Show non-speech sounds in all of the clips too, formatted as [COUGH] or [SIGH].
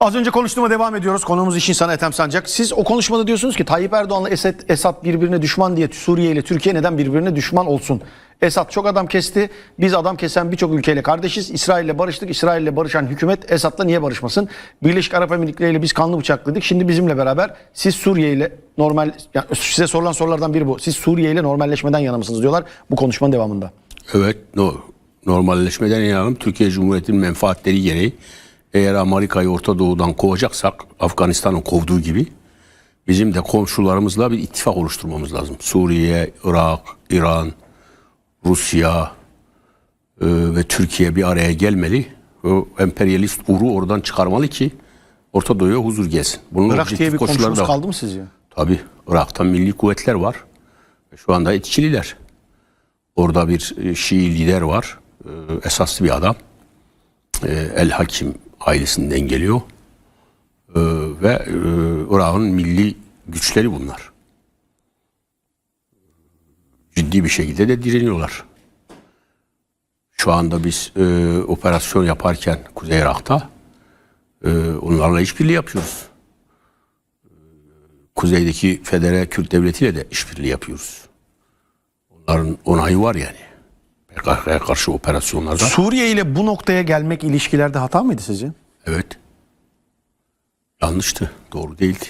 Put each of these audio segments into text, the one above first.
Az önce konuştuğuma devam ediyoruz. Konuğumuz İş İnsanı Ethem Sancak. Siz o konuşmada diyorsunuz ki Tayyip Erdoğan'la Esad, Esad birbirine düşman diye Suriye ile Türkiye neden birbirine düşman olsun? Esad çok adam kesti. Biz adam kesen birçok ülkeyle kardeşiz. İsrail ile barıştık. İsrail ile barışan hükümet Esad'la niye barışmasın? Birleşik Arap Emirlikleri ile biz kanlı bıçakladık. Şimdi bizimle beraber siz Suriye ile normal yani size sorulan sorulardan biri bu. Siz Suriye ile normalleşmeden yana mısınız diyorlar bu konuşmanın devamında. Evet, no, normalleşmeden inanalım. Türkiye Cumhuriyeti'nin menfaatleri gereği eğer Amerika'yı Orta Doğu'dan kovacaksak Afganistan'ın kovduğu gibi bizim de komşularımızla bir ittifak oluşturmamız lazım. Suriye, Irak, İran, Rusya e, ve Türkiye bir araya gelmeli. O emperyalist uru oradan çıkarmalı ki Orta Doğu'ya huzur gelsin. Bunun Irak diye bir komşumuz da kaldı mı sizce? Tabii Irak'ta milli kuvvetler var. Ve Şu anda etkililer. Orada bir e, Şii lider var. E, Esaslı bir adam. E, El Hakim ailesinden geliyor. E, Ve e, Irak'ın milli güçleri bunlar. Ciddi bir şekilde de direniyorlar. Şu anda biz e, operasyon yaparken Kuzey Irak'ta e, onlarla işbirliği yapıyoruz kuzeydeki Federe Kürt Devleti ile de işbirliği yapıyoruz. Onların onayı var yani. PKK'ya karşı operasyonlarda. Suriye ile bu noktaya gelmek ilişkilerde hata mıydı sizce? Evet. Yanlıştı. Doğru değildi.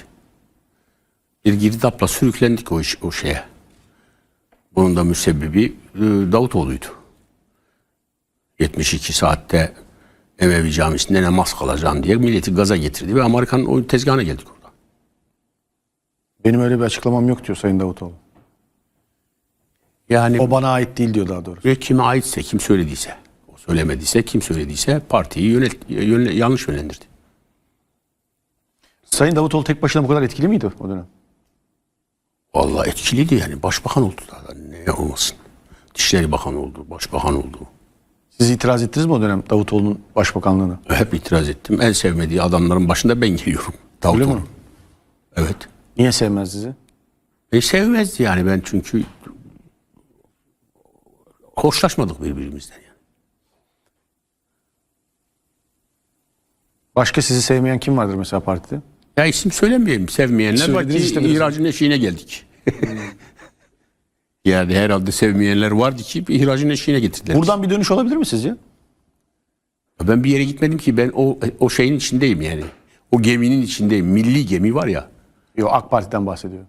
Bir girdapla sürüklendik o, iş, o şeye. Bunun da müsebbibi e, Davutoğlu'ydu. 72 saatte Emevi Camisi'nde namaz kılacağım diye milleti gaza getirdi ve Amerika'nın o tezgahına geldik orada. Benim öyle bir açıklamam yok diyor Sayın Davutoğlu. Yani O bana ait değil diyor daha doğrusu. Ve kime aitse, kim söylediyse, o söylemediyse, kim söylediyse partiyi yönet, yönle- yanlış yönlendirdi. Sayın Davutoğlu tek başına bu kadar etkili miydi o dönem? Vallahi etkiliydi yani. Başbakan oldu da ne olmasın. Dışişleri Bakan oldu, Başbakan oldu. Siz itiraz ettiniz mi o dönem Davutoğlu'nun başbakanlığına? Hep itiraz ettim. En sevmediği adamların başında ben geliyorum. Öyle Davutoğlu. mi? Evet. Niye sevmez sizi? E sevmezdi yani ben çünkü hoşlaşmadık birbirimizden. Yani. Başka sizi sevmeyen kim vardır mesela partide? Ya isim söylemeyelim sevmeyenler var ki işte ihracın eşiğine geldik. [LAUGHS] yani herhalde sevmeyenler vardı ki ihracın eşiğine getirdiler. Buradan bir dönüş olabilir mi sizce? Ben bir yere gitmedim ki ben o o şeyin içindeyim yani. O geminin içindeyim. Milli gemi var ya. Yok AK Parti'den bahsediyor.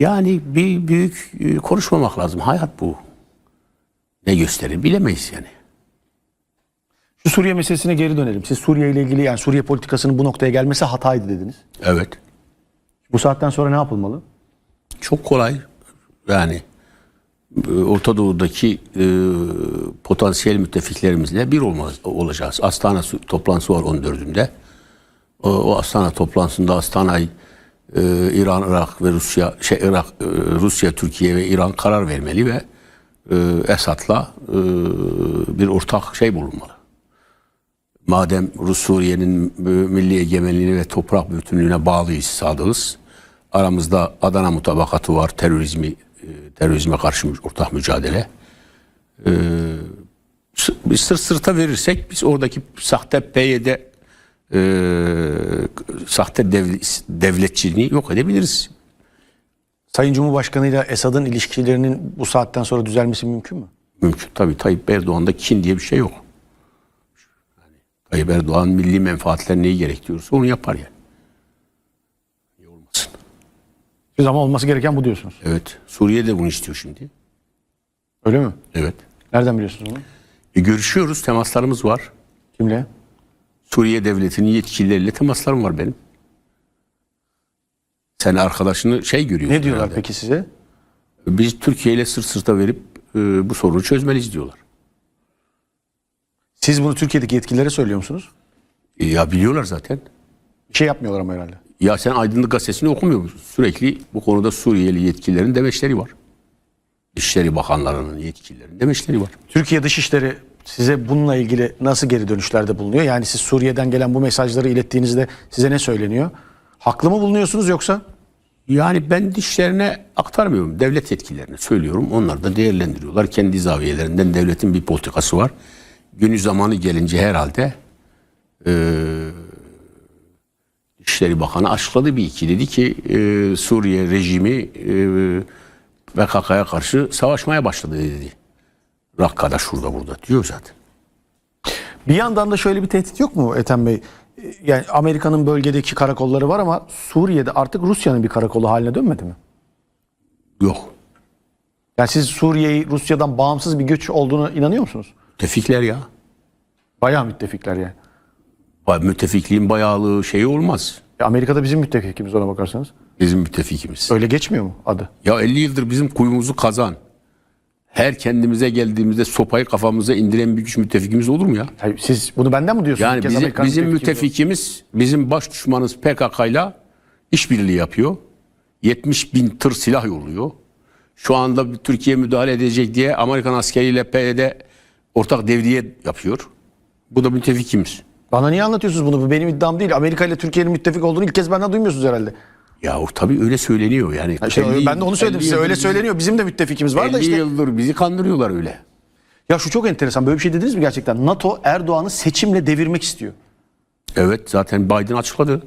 Yani bir büyük e, konuşmamak lazım. Hayat bu. Ne gösterir bilemeyiz yani. Şu Suriye meselesine geri dönelim. Siz Suriye ile ilgili yani Suriye politikasının bu noktaya gelmesi hataydı dediniz. Evet. Bu saatten sonra ne yapılmalı? Çok kolay. Yani e, Orta Doğu'daki e, potansiyel müttefiklerimizle bir olmaz, olacağız. Astana toplantısı var 14'ünde. O, o Astana toplantısında Astana'yı e, İran, Irak ve Rusya, şey Irak, e, Rusya, Türkiye ve İran karar vermeli ve e, Esad'la e, bir ortak şey bulunmalı. Madem Rus Suriye'nin milli egemenliğine ve toprak bütünlüğüne bağlıyız, sadığız. Aramızda Adana mutabakatı var, terörizmi, e, terörizme karşı ortak mücadele. E, biz sırt sırta verirsek biz oradaki sahte PYD e, sahte devl- devletçiliğini yok edebiliriz. Sayın Cumhurbaşkanı ile Esad'ın ilişkilerinin bu saatten sonra düzelmesi mümkün mü? Mümkün. Tabii Tayyip Erdoğan'da kin diye bir şey yok. Yani Tayyip Erdoğan milli menfaatler neyi gerektiriyorsa onu yapar yani. Niye olmasın? Siz ama olması gereken bu diyorsunuz. Evet. Suriye de bunu istiyor şimdi. Öyle mi? Evet. Nereden biliyorsunuz bunu? E, görüşüyoruz. Temaslarımız var. Kimle? Suriye devletinin yetkilileriyle temaslarım var benim. Sen arkadaşını şey görüyorsun. Ne diyorlar herhalde. peki size? Biz Türkiye ile sırt sırta verip e, bu sorunu çözmeliyiz diyorlar. Siz bunu Türkiye'deki yetkililere söylüyor musunuz? E, ya biliyorlar zaten. Bir şey yapmıyorlar ama herhalde. Ya sen Aydınlık Gazetesi'ni okumuyor musun? Sürekli bu konuda Suriyeli yetkililerin demeçleri var. Dışişleri Bakanlarının yetkililerin demeçleri var. Türkiye Dışişleri size bununla ilgili nasıl geri dönüşlerde bulunuyor? Yani siz Suriye'den gelen bu mesajları ilettiğinizde size ne söyleniyor? Haklı mı bulunuyorsunuz yoksa? Yani ben dişlerine aktarmıyorum. Devlet yetkililerine söylüyorum. Onlar da değerlendiriyorlar. Kendi zaviyelerinden devletin bir politikası var. Günü zamanı gelince herhalde e, Dışişleri Bakanı açıkladı bir iki. Dedi ki e, Suriye rejimi e, PKK'ya karşı savaşmaya başladı dedi. Rakka'da şurada burada diyor zaten. Bir yandan da şöyle bir tehdit yok mu Ethem Bey? Yani Amerika'nın bölgedeki karakolları var ama Suriye'de artık Rusya'nın bir karakolu haline dönmedi mi? Yok. Yani siz Suriye'yi Rusya'dan bağımsız bir güç olduğuna inanıyor musunuz? Müttefikler ya. Bayağı müttefikler yani. Müttefikliğin bayağılığı şeyi olmaz. E, Amerika'da bizim müttefikimiz ona bakarsanız. Bizim müttefikimiz. Öyle geçmiyor mu adı? Ya 50 yıldır bizim kuyumuzu kazan. Her kendimize geldiğimizde sopayı kafamıza indiren bir güç müttefikimiz olur mu ya? Siz bunu benden mi diyorsunuz? Yani Bir kez bizim, Amerikan bizim müttefikimiz müttefikimiz, bizim baş düşmanımız PKK'yla işbirliği yapıyor. 70 bin tır silah yolluyor. Şu anda bir Türkiye müdahale edecek diye Amerikan askeriyle PYD ortak devriye yapıyor. Bu da müttefikimiz. Bana niye anlatıyorsunuz bunu? Bu benim iddiam değil. Amerika ile Türkiye'nin müttefik olduğunu ilk kez benden duymuyorsunuz herhalde. Ya o tabii öyle söyleniyor yani. Ha işte 50 ben de onu söyledim 50 size. Öyle söyleniyor. Bizim de müttefikimiz var da 50 işte. yıldır bizi kandırıyorlar öyle. Ya şu çok enteresan. Böyle bir şey dediniz mi gerçekten? NATO Erdoğan'ı seçimle devirmek istiyor. Evet zaten Biden açıkladı.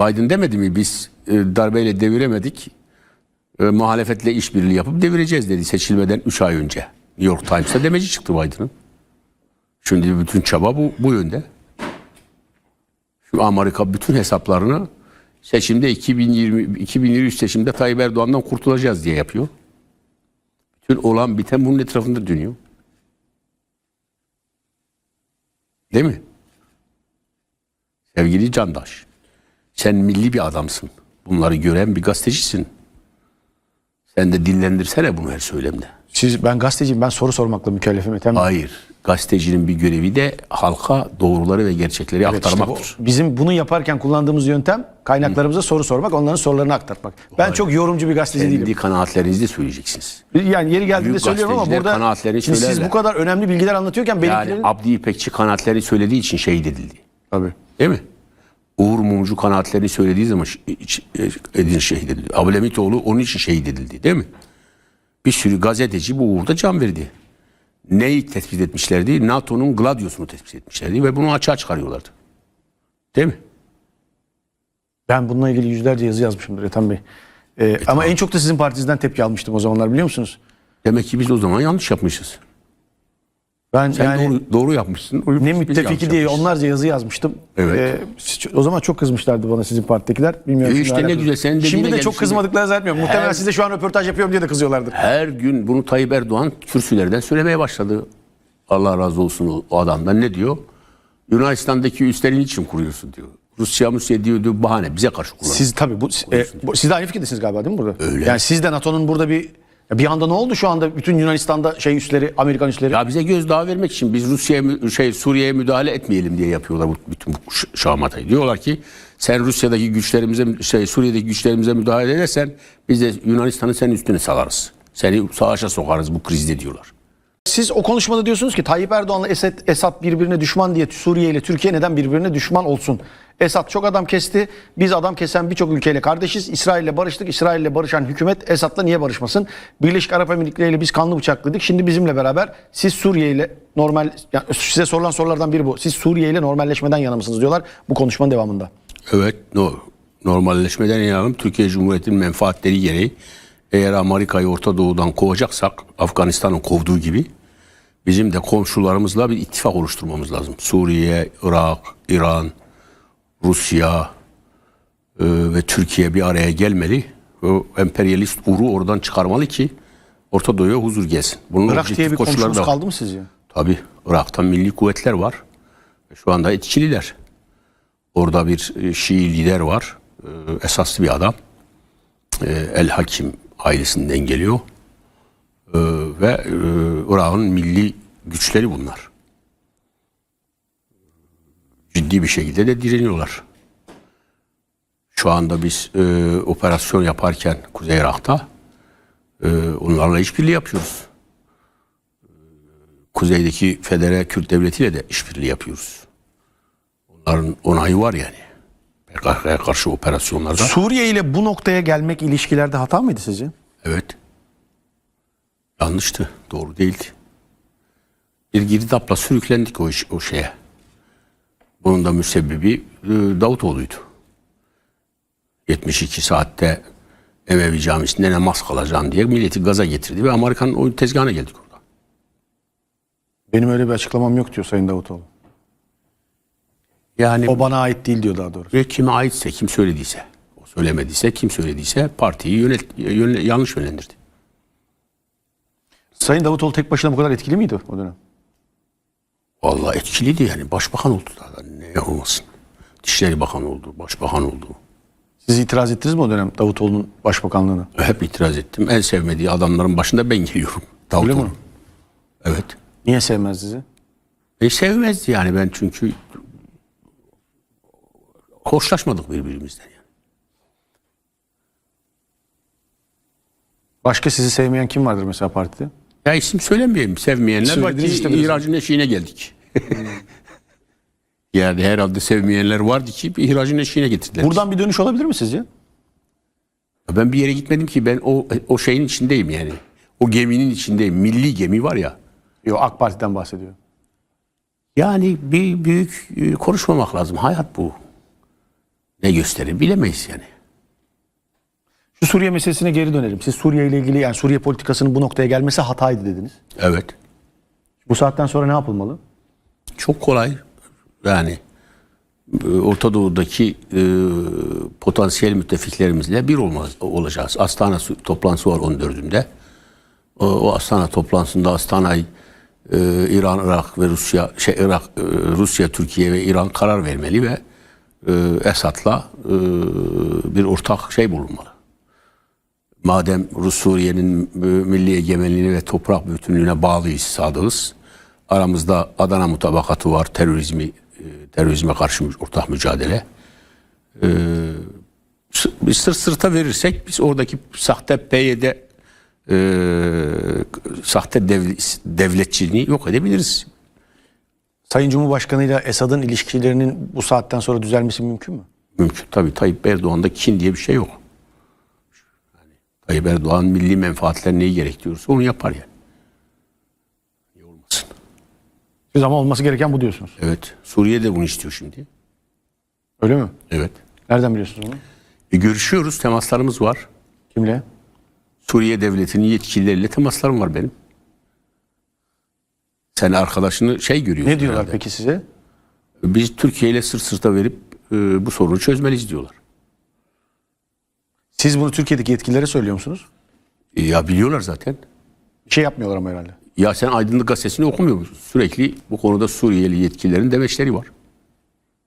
Biden demedi mi biz e, darbeyle deviremedik. E, muhalefetle işbirliği yapıp devireceğiz dedi seçilmeden 3 ay önce. New York Times'ta demeci çıktı Biden'ın. Şimdi bütün çaba bu, bu yönde. Şu Amerika bütün hesaplarını seçimde 2020 2023 seçimde Tayyip Erdoğan'dan kurtulacağız diye yapıyor. Bütün olan biten bunun etrafında dönüyor. Değil mi? Sevgili Candaş, sen milli bir adamsın. Bunları gören bir gazetecisin. Sen de dillendirsene bunu her söylemde. Siz ben gazeteciyim. Ben soru sormakla mükellefim Ethem. Hayır. Gazetecinin bir görevi de halka doğruları ve gerçekleri Evet, işte bu- aktarmaktır. bizim bunu yaparken kullandığımız yöntem kaynaklarımıza soru sormak, onların sorularını aktarmak. Ben çok yorumcu bir gazeteci değilim. Kendi kanaatlerinizi söyleyeceksiniz. Yani yeri geldiğinde Büyük söylüyorum ama burada şimdi siz söylerler. bu kadar önemli bilgiler anlatıyorken Yani benimkilerin... Abdi İpekçi kanaatlerini söylediği için şehit edildi. Tabii. Değil mi? Uğur Mumcu kanaatlerini söylediği zaman edin şehit edildi. Ablemitoğlu onun için şehit edildi değil mi? Bir sürü gazeteci bu uğurda can verdi. Neyi tespit etmişlerdi? NATO'nun Gladius'unu tespit etmişlerdi ve bunu açığa çıkarıyorlardı. Değil mi? Ben bununla ilgili yüzlerce yazı yazmışımdır Ethem Bey. Ee, ama en çok da sizin partinizden tepki almıştım o zamanlar biliyor musunuz? Demek ki biz o zaman yanlış yapmışız. Ben Sen yani doğru, doğru yapmışsın. ne biz yanlış müttefiki diye yapmışız. onlarca yazı yazmıştım. Evet. Ee, o zaman çok kızmışlardı bana sizin partidekiler. Bilmiyorum. E işte ne kız- güzel, senin Şimdi de çok kızmadıklarını zannetmiyorum. Muhtemelen Her- siz de şu an röportaj yapıyorum diye de kızıyorlardır. Her gün bunu Tayyip Erdoğan kürsülerden söylemeye başladı. Allah razı olsun o- adamdan. Ne diyor? Yunanistan'daki üslerin için kuruyorsun diyor. Rusya Musya diyor, diyor bahane bize karşı kullanıyor. Siz tabii bu, e, bu- siz de aynı fikirdesiniz galiba değil mi burada? Öyle. Yani siz de NATO'nun burada bir bir anda ne oldu şu anda bütün Yunanistan'da şey üsleri, Amerikan üsleri? Ya bize gözdağı vermek için biz Rusya'ya şey Suriye'ye müdahale etmeyelim diye yapıyorlar bu, bütün bu şamatayı. Diyorlar ki sen Rusya'daki güçlerimize şey Suriye'deki güçlerimize müdahale edersen biz de Yunanistan'ı senin üstüne salarız. Seni savaşa sokarız bu krizde diyorlar. Siz o konuşmada diyorsunuz ki Tayyip Erdoğan'la Esed, Esad birbirine düşman diye Suriye ile Türkiye neden birbirine düşman olsun? Esad çok adam kesti. Biz adam kesen birçok ülkeyle kardeşiz. İsrail'le barıştık. İsrail'le barışan hükümet Esad'la niye barışmasın? Birleşik Arap Emirlikleri ile biz kanlı bıçakladık. Şimdi bizimle beraber siz Suriye ile normal yani size sorulan sorulardan biri bu. Siz Suriye ile normalleşmeden yana mısınız diyorlar bu konuşmanın devamında. Evet, no, normalleşmeden inanalım. Türkiye Cumhuriyeti'nin menfaatleri gereği eğer Amerika'yı Orta Doğu'dan kovacaksak Afganistan'ın kovduğu gibi bizim de komşularımızla bir ittifak oluşturmamız lazım. Suriye, Irak, İran, Rusya e, ve Türkiye bir araya gelmeli. O emperyalist uru oradan çıkarmalı ki Orta Doğu'ya huzur gelsin. Bunun Irak diye bir komşumuz kaldı mı sizce? Tabii Irak'ta milli kuvvetler var. Şu anda etkililer. Orada bir e, Şii lider var. E, Esaslı bir adam. E, El Hakim ailesinden geliyor. E, Ve e, Irak'ın milli güçleri bunlar. Ciddi bir şekilde de direniyorlar. Şu anda biz e, operasyon yaparken Kuzey Irak'ta e, onlarla işbirliği yapıyoruz kuzeydeki Federe Kürt Devleti ile de işbirliği yapıyoruz. Onların onayı var yani. PKK'ya karşı operasyonlarda. Suriye ile bu noktaya gelmek ilişkilerde hata mıydı sizce? Evet. Yanlıştı. Doğru değildi. Bir girdapla sürüklendik o, iş, o şeye. Bunun da müsebbibi e, Davutoğlu'ydu. 72 saatte Emevi Camisi'nde namaz kılacaksın diye milleti gaza getirdi ve Amerikan o tezgahına geldik orada. Benim öyle bir açıklamam yok diyor Sayın Davutoğlu. Yani O bana ait değil diyor daha doğrusu. ve kime aitse, kim söylediyse, o söylemediyse, kim söylediyse partiyi yönet, yönle- yanlış yönlendirdi. Sayın Davutoğlu tek başına bu kadar etkili miydi o dönem? Vallahi etkiliydi yani. Başbakan oldu da ne olmasın. Dışişleri Bakanı oldu, Başbakan oldu. Siz itiraz ettiniz mi o dönem Davutoğlu'nun başbakanlığına? Hep itiraz ettim. En sevmediği adamların başında ben geliyorum. Öyle Davutoğlu. mi? Evet. Niye sevmez sizi? E sevmezdi yani ben çünkü hoşlaşmadık birbirimizden yani. Başka sizi sevmeyen kim vardır mesela partide? Ya isim söylemeyelim. Sevmeyenler var Söylediniz ki işte biraz. ihracın eşiğine geldik. [LAUGHS] yani herhalde sevmeyenler vardı ki ihracın eşiğine getirdiler. Buradan bir dönüş olabilir mi sizce? Ben bir yere gitmedim ki ben o o şeyin içindeyim yani. O geminin içindeyim. Milli gemi var ya. Yok AK Parti'den bahsediyor. Yani bir büyük e, konuşmamak lazım. Hayat bu. Ne gösterir bilemeyiz yani. Şu Suriye meselesine geri dönelim. Siz Suriye ile ilgili yani Suriye politikasının bu noktaya gelmesi hataydı dediniz. Evet. Bu saatten sonra ne yapılmalı? Çok kolay. Yani e, Orta Doğu'daki e, potansiyel müttefiklerimizle bir olmaz, olacağız. Astana toplantısı var 14'ünde. O, o Astana toplantısında Astana'yı e, İran, Irak ve Rusya, şey Irak, e, Rusya, Türkiye ve İran karar vermeli ve e, Esad'la e, bir ortak şey bulunmalı. Madem Rus Suriye'nin milli egemenliğine ve toprak bütünlüğüne bağlıyız, sadığız. Aramızda Adana mutabakatı var, terörizmi, e, terörizme karşı ortak mücadele. E, biz sırt sırta verirsek biz oradaki sahte PYD e, sahte devl- devletçiliğini yok edebiliriz. Sayın Cumhurbaşkanı ile Esad'ın ilişkilerinin bu saatten sonra düzelmesi mümkün mü? Mümkün. Tabii Tayyip Erdoğan'da kin diye bir şey yok. Yani Tayyip Erdoğan milli menfaatler neyi gerektiriyorsa onu yapar yani. Niye olmasın? Siz ama olması gereken bu diyorsunuz. Evet. Suriye de bunu istiyor şimdi. Öyle mi? Evet. Nereden biliyorsunuz bunu? E, görüşüyoruz. Temaslarımız var. Kimle? Suriye devletinin yetkilileriyle temaslarım var benim. Sen arkadaşını şey görüyorsun. Ne diyorlar herhalde. peki size? Biz Türkiye ile sırt sırta verip e, bu sorunu çözmeliyiz diyorlar. Siz bunu Türkiye'deki yetkililere söylüyor musunuz? E, ya biliyorlar zaten. Bir şey yapmıyorlar ama herhalde. Ya sen Aydınlık Gazetesi'ni okumuyor musun? Sürekli bu konuda Suriyeli yetkililerin demeçleri var.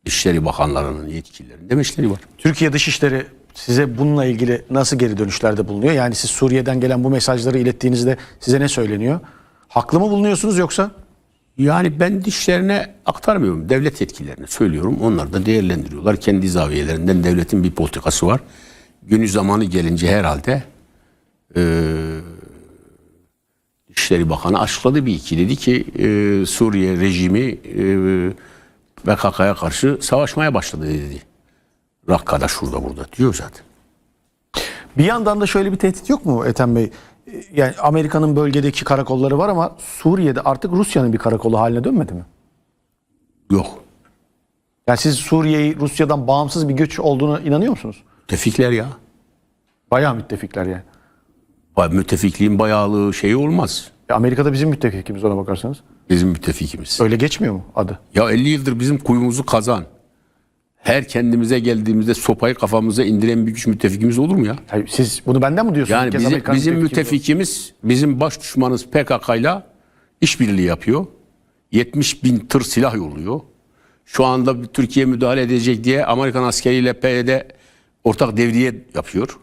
Dışişleri Bakanlarının yetkililerin demeçleri var. Türkiye Dışişleri size bununla ilgili nasıl geri dönüşlerde bulunuyor? Yani siz Suriye'den gelen bu mesajları ilettiğinizde size ne söyleniyor? Haklı mı bulunuyorsunuz yoksa? Yani ben dişlerine aktarmıyorum. Devlet yetkililerine söylüyorum. Onlar da değerlendiriyorlar. Kendi zaviyelerinden devletin bir politikası var. Günü zamanı gelince herhalde eee Dışişleri Bakanı açıkladı bir iki. Dedi ki eee, Suriye rejimi eee PKK'ya karşı savaşmaya başladı dedi. Rakka'da şurada burada diyor zaten. Bir yandan da şöyle bir tehdit yok mu Ethem Bey? Ee, Yani Amerika'nın bölgedeki karakolları var ama Suriye'de artık Rusya'nın bir karakolu haline dönmedi mi? Yok. Yani siz Suriye'yi Rusya'dan bağımsız bir güç olduğuna inanıyor musunuz? Müttefikler ya. Bayağı müttefikler yani. Ba- Müttefikliğin bayağılığı şeyi olmaz. E, Amerika'da bizim müttefikimiz ona bakarsanız. Bizim müttefikimiz. Öyle geçmiyor mu adı? Ya 50 yıldır bizim kuyumuzu kazan. Her kendimize geldiğimizde sopayı kafamıza indiren bir güç müttefikimiz olur mu ya? Hayır, siz bunu benden mi diyorsunuz? Yani bizim, Amerikan bizim müttefikimiz bizim baş düşmanımız PKK'yla işbirliği yapıyor. 70 bin tır silah yolluyor. Şu anda Türkiye müdahale edecek diye Amerikan askeriyle PYD ortak devriye yapıyor.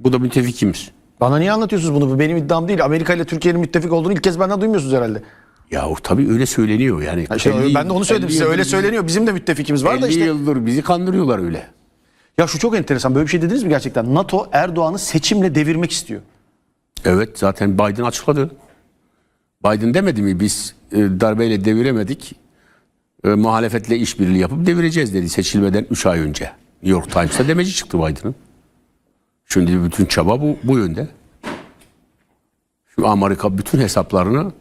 Bu da müttefikimiz. Bana niye anlatıyorsunuz bunu? Bu benim iddiam değil. Amerika ile Türkiye'nin müttefik olduğunu ilk kez benden duymuyorsunuz herhalde. Ya o tabii öyle söyleniyor yani. Ha, şey, 50 ben de onu söyledim 50 size. Öyle söyleniyor. Bizim de müttefikimiz var da 50 işte. yıldır bizi kandırıyorlar öyle. Ya şu çok enteresan. Böyle bir şey dediniz mi gerçekten? NATO Erdoğan'ı seçimle devirmek istiyor. Evet zaten Biden açıkladı. Biden demedi mi biz e, darbeyle deviremedik. E, muhalefetle işbirliği yapıp devireceğiz dedi seçilmeden 3 ay önce. New York Times'ta demeci çıktı Biden'ın. Şimdi bütün çaba bu, bu yönde. Şu Amerika bütün hesaplarını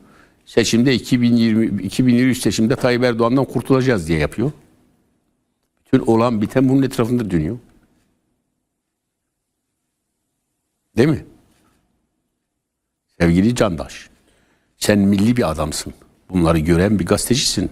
seçimde 2020 2023 seçimde Tayyip Erdoğan'dan kurtulacağız diye yapıyor. Bütün olan biten bunun etrafında dönüyor. Değil mi? Sevgili Candaş, sen milli bir adamsın. Bunları gören bir gazetecisin.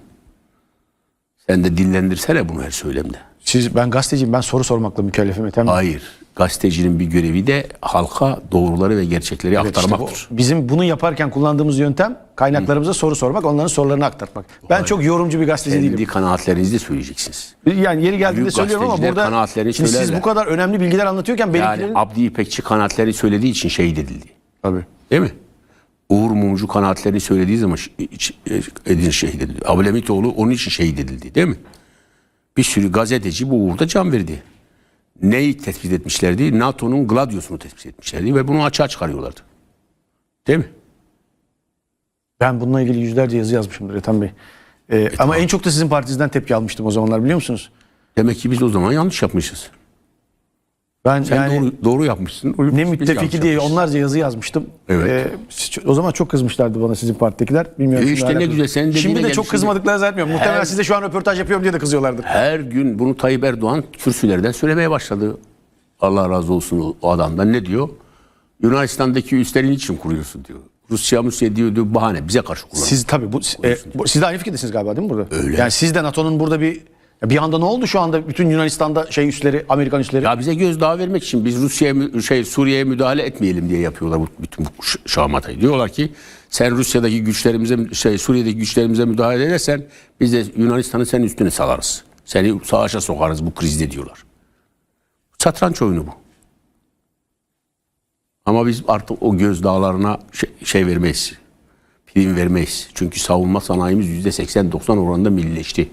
Sen de dillendirsene bunu her söylemde. Siz ben gazeteciyim ben soru sormakla mükellefim Bey. Hayır. Gazetecinin bir görevi de halka doğruları ve gerçekleri Evet, işte aktarmaktır. bu bizim bunu yaparken kullandığımız yöntem kaynaklarımıza soru sormak, onların sorularını aktarmak. Ben çok yorumcu bir gazeteci Kendi değilim. kanaatlerinizi de söyleyeceksiniz. Yani yeri geldiğinde Büyük söylüyorum ama burada kanaatlerini şimdi siz bu kadar önemli bilgiler anlatıyorken benimkilerin... Yani Abdi İpekçi kanaatlerini söylediği için şehit edildi. Tabii. Değil mi? Uğur Mumcu kanaatlerini söylediği zaman iç- edin şehit edildi. Abdülhamitoğlu onun için şehit edildi. Değil mi? Bir sürü gazeteci bu uğurda can verdi. Neyi tespit etmişlerdi? NATO'nun Gladius'unu tespit etmişlerdi ve bunu açığa çıkarıyorlardı. Değil mi? Ben bununla ilgili yüzlerce yazı yazmışımdır Ethem Bey. Ee, ama en çok da sizin partinizden tepki almıştım o zamanlar biliyor musunuz? Demek ki biz o zaman yanlış yapmışız. Ben Sen yani doğru, doğru yapmışsın. ne biz yanlış müttefiki diye onlarca yazı yazmıştım. Evet. Ee, o zaman çok kızmışlardı bana sizin partidekiler. Bilmiyorum. E işte ne güzel, senin Şimdi de çok kızmadıklarını zannetmiyorum. Muhtemelen Her- siz de şu an röportaj yapıyorum diye de kızıyorlardır. Her gün bunu Tayyip Erdoğan kürsülerden söylemeye başladı. Allah razı olsun o- adamdan. Ne diyor? Yunanistan'daki üsleri niçin kuruyorsun diyor. Rusya Rusya diyor, diyor bahane bize karşı kullanıyor. Siz tabii bu, e, bu- siz de aynı fikirdesiniz galiba değil mi burada? Öyle. Yani siz de NATO'nun burada bir bir anda ne oldu şu anda bütün Yunanistan'da şey üsleri, Amerikan üsleri? Ya bize gözdağı vermek için biz Rusya'ya şey Suriye'ye müdahale etmeyelim diye yapıyorlar bu, bütün bu şamatayı. Diyorlar ki sen Rusya'daki güçlerimize şey Suriye'deki güçlerimize müdahale edersen biz de Yunanistan'ı senin üstüne salarız. Seni savaşa sokarız bu krizde diyorlar. Satranç oyunu bu. Ama biz artık o gözdağlarına şey, şey vermeyiz. Prim vermeyiz. Çünkü savunma sanayimiz %80-90 oranında millileşti.